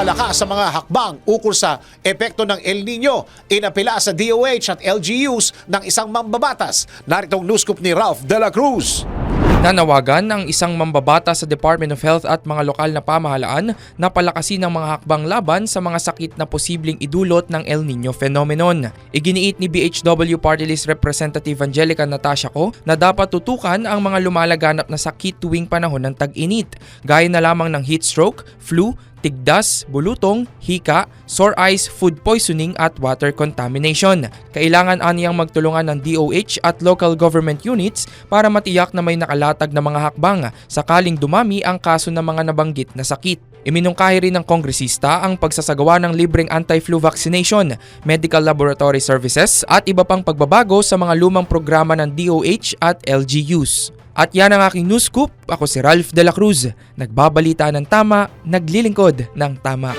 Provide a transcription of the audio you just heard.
pagpapalakas sa mga hakbang ukol sa epekto ng El Nino. Inapila sa DOH at LGUs ng isang mambabatas. Narito ang news scoop ni Ralph De La Cruz. Nanawagan ng isang mambabata sa Department of Health at mga lokal na pamahalaan na palakasin ang mga hakbang laban sa mga sakit na posibleng idulot ng El Nino phenomenon. Iginiit ni BHW Party List Representative Angelica Natasha ko na dapat tutukan ang mga lumalaganap na sakit tuwing panahon ng tag-init, gaya na lamang ng heat stroke, flu, tigdas, bulutong, hika, sore eyes, food poisoning at water contamination. Kailangan aniyang magtulungan ng DOH at local government units para matiyak na may nakalatag na mga hakbang sakaling dumami ang kaso ng mga nabanggit na sakit. Iminungkahi rin ng kongresista ang pagsasagawa ng libreng anti-flu vaccination, medical laboratory services at iba pang pagbabago sa mga lumang programa ng DOH at LGUs. At yan ang aking news scoop. Ako si Ralph De La Cruz. Nagbabalita ng tama, naglilingkod ng tama.